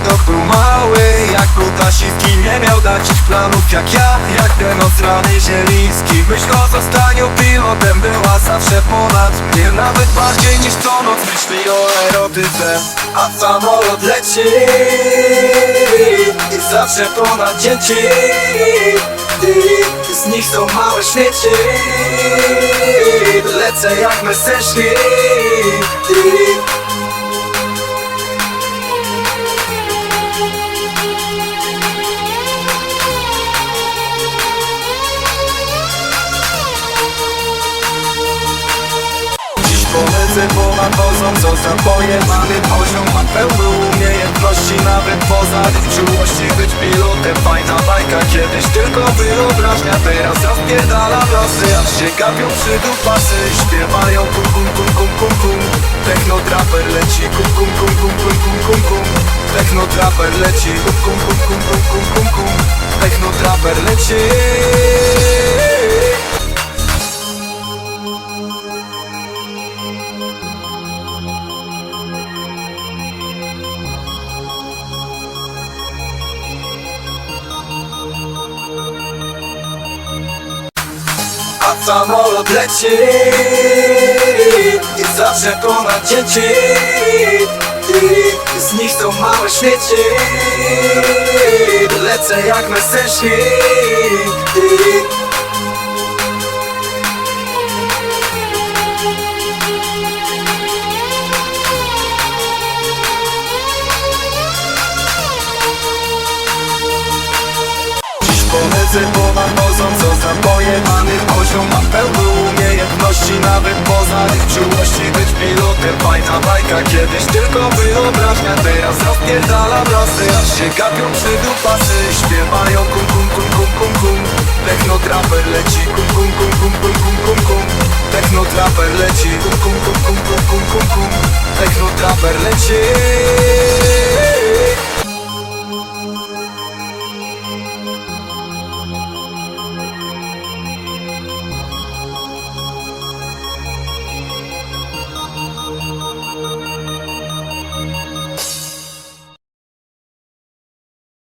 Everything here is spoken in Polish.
doktor mały. Jak Protasiwki nie miał takich planów jak ja. Jak ten osrany Zieliński. Myśl o zostaniu pilotem była zawsze ponad mnie. Nawet bardziej niż co noc myśli o erotyce A samolot leci. I zawsze ponad dzieci. Z nich są małe śmieci. Lecę jak meseszki Dziś ponad pozą, co za pojemany poziom Mam pełną umiejętności, nawet poza czułości Być pilotem, fajna bajka, kiedyś tylko wyobraźnia Teraz rozpierdalam losy, aż się gapią przydupasy Śpiewają kum kum kum kum kum kum Techno traper leci kum kum kum kum kum kum kum kum Techno traper leci kum kum kum kum kum kum kum kum Techno traper leci A samolot leci I zawsze ponad dzieci. I Z nich są małe śmieci. Lecę jak meseszki Polecę ponad nozą, co za pojemany poziom Mam pełną umiejętności, nawet poza ich czułości Być pilotem, fajna bajka, kiedyś tylko wyobraźnia Teraz rozpierdalam losy, aż się gapią przydupasy Śpiewają kum kum kum kum kum kum Techno traper leci kum kum kum kum kum kum kum kum Techno traper leci kum kum kum kum kum kum kum kum Techno traper leci